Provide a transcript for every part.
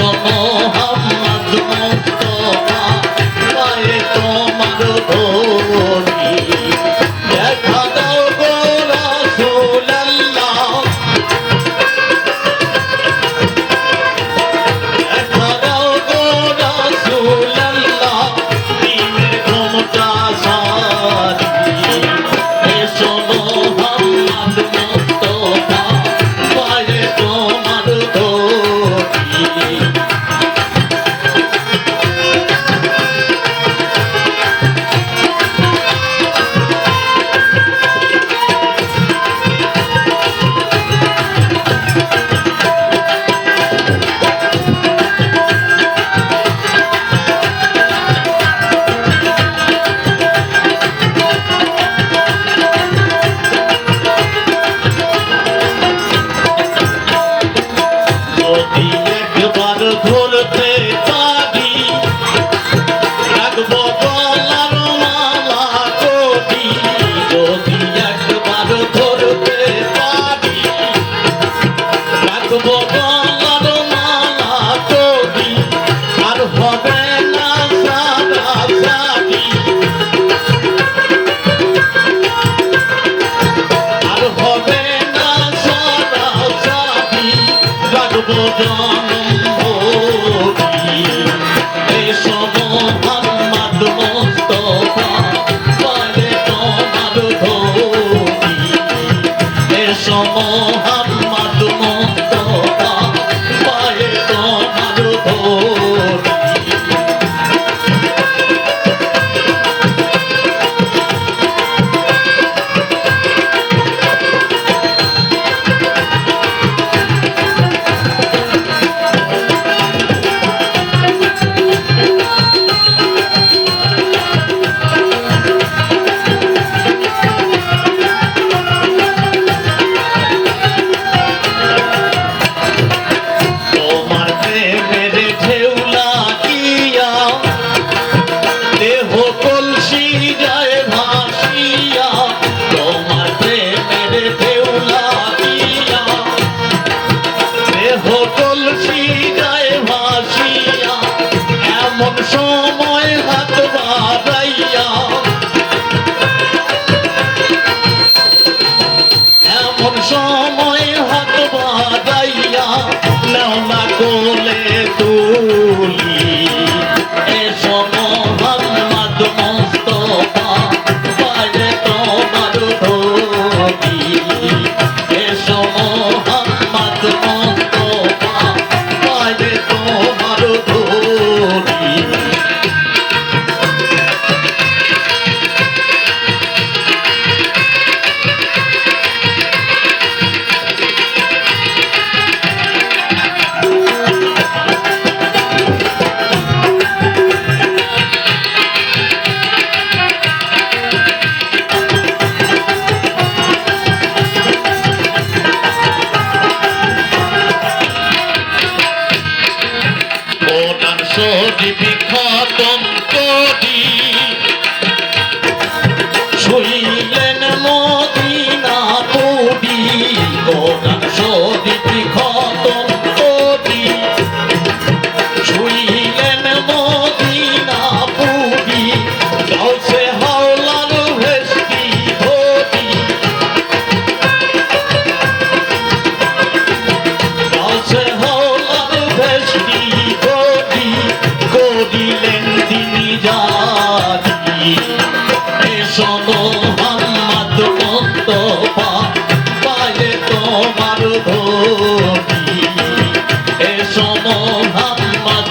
Oh. me. ধরতে পারি। রাখব গলার মালা করি যদি একবার ধরতে পারি। রাখব গলার মালা করি আর হবে না সারা সারি আর হবে না সারা সারি রাখব জনম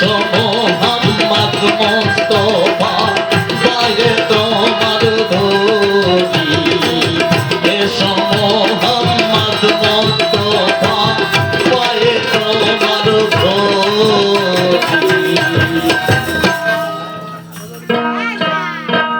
তোমার